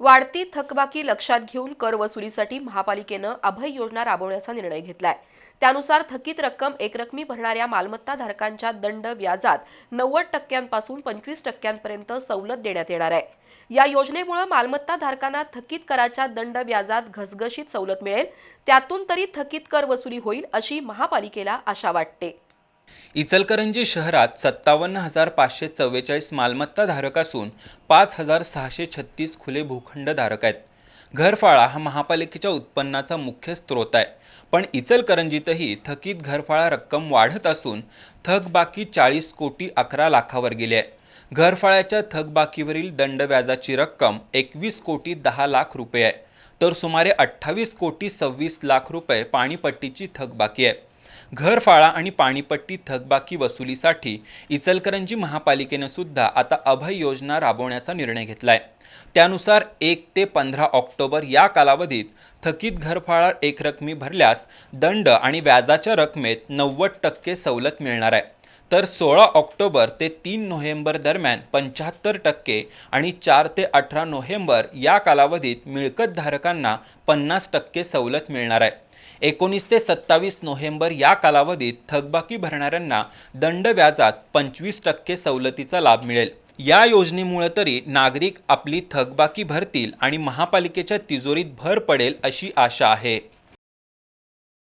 वाढती थकबाकी लक्षात घेऊन कर वसुलीसाठी महापालिकेनं अभय योजना राबवण्याचा निर्णय घेतलाय. त्यानुसार थकीत रक्कम एकरकमी भरणाऱ्या मालमत्ता धारकांच्या दंड व्याजात नव्वद टक्क्यांपासून पंचवीस टक्क्यांपर्यंत सवलत देण्यात येणार आहे. या योजनेमुळे मालमत्ता धारकांना थकीत कराच्या दंड व्याजात घसघशीत सवलत मिळेल त्यातून तरी थकीत कर वसुली होईल अशी महापालिकेला आशा वाटते. इचलकरंजी शहरात सत्तावन्न हजार पाचशे चव्वेचाळीस मालमत्ता धारक असून पाच हजार सहाशे छत्तीस खुले भूखंड धारक आहेत. घरफाळा हा महापालिकेच्या उत्पन्नाचा मुख्य स्रोत आहे. पण इचलकरंजीतही थकीत घरफाळा रक्कम वाढत असून थकबाकी चाळीस कोटी अकरा लाखावर गेली आहे. घरफाळ्याच्या थकबाकीवरील दंड व्याजाची रक्कम एकवीस कोटी दहा लाख रुपये आहे. तर सुमारे अठ्ठावीस कोटी सव्वीस लाख रुपये पाणीपट्टीची थकबाकी आहे. घरफाळा आणि पाणीपट्टी थकबाकी वसुलीसाठी इचलकरंजी महापालिकेनं सुद्धा आता अभय योजना राबवण्याचा निर्णय घेतलाय. त्यानुसार एक ते पंधरा ऑक्टोबर या कालावधीत थकीत घरफाळा एकरकमी भरल्यास दंड आणि व्याजाच्या रकमेत नव्वद टक्के सवलत मिळणार आहे. तर सोळा ऑक्टोबर ते तीन नोव्हेंबर दरम्यान पंच्याहत्तर टक्के आणि चार ते अठरा नोव्हेंबर या कालावधीत मिळकतधारकांना पन्नास टक्के सवलत मिळणार आहे. एकोणीस ते सत्तावीस नोव्हेंबर या कालावधीत थकबाकी भरणाऱ्यांना दंड व्याजात पंचवीस टक्के सवलतीचा लाभ मिळेल. या योजनेमुळे तरी नागरिक आपली थकबाकी भरतील आणि महापालिकेच्या तिजोरीत भर पडेल अशी आशा आहे.